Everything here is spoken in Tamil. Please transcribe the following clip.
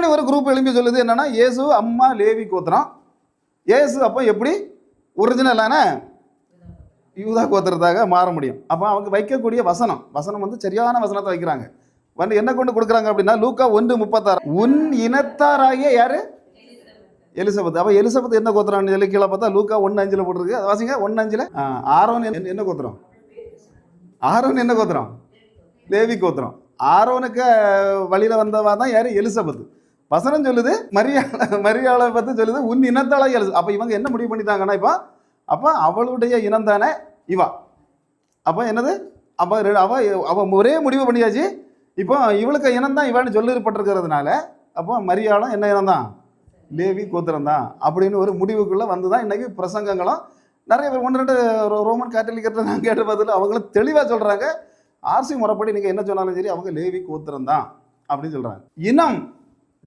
மறுபடியும் ஒரு குரூப் எழுப்பி சொல்லுது என்னன்னா இயேசு அம்மா லேவி கோத்திரம். இயேசு அப்போ எப்படி? ஒரிஜினலான யூதா கோத்திரத்தாக மாற முடியும். அப்போ அவங்க வைக்கக்கூடிய வசனம் வசனம் வந்து சரியான வசனத்தை வைக்கிறாங்க. வந்து என்ன கொண்டு கொடுக்குறாங்க அப்படின்னா லூக்கா ஒன்று முப்பத்தாறு. உன் இனத்தாராகிய யாரு? எலிசபெத். அப்போ எலிசபெத் என்ன கோத்திரம் சொல்லி கீழே பார்த்தா லூக்கா ஒன்று அஞ்சில் போட்டிருக்கு. அது வாசிங்க. ஒன்று அஞ்சில் ஆரோன் என்ன- என்ன கோத்திரம்? ஆரோன் என்ன கோத்திரம்? லேவி கோத்திரம். ஆரோனுக்கு வழியில் வந்தவா தான் யார்? எலிசபெத். வசனம் சொல்லுது மரியாதை மரியாதை பற்றி சொல்லுது உன் இனத்தால எழுது. அப்போ இவங்க என்ன முடிவு பண்ணிட்டாங்கன்னா இப்போ அப்போ அவளுடைய இனம் தானே இவா. அப்போ என்னது? அப்போ அவள் அவ அவ ஒரே முடிவு பண்ணியாச்சு. இப்போ இவளுக்கு இனம் தான் இவான்னு சொல்லப்பட்டிருக்கிறதுனால அப்போ மரியாளம் என்ன இனம் தான்? லேவி கோத்திரம் தான் அப்படின்னு ஒரு முடிவுக்குள்ளே வந்து தான் இன்றைக்கி பிரசங்கங்களும் நிறைய பேர் ஒன்று ரெண்டு ரோ- ரோமன் கேட்டலிக்கத்தில் நான் கேட்ட பதில் அவங்களும் தெளிவாக சொல்கிறாங்க ஆர்சி முறைப்படி நீங்கள் என்ன சொன்னாலும் சரி அவங்க லேவி கோத்திரம் தான் அப்படின்னு சொல்கிறாங்க இனம்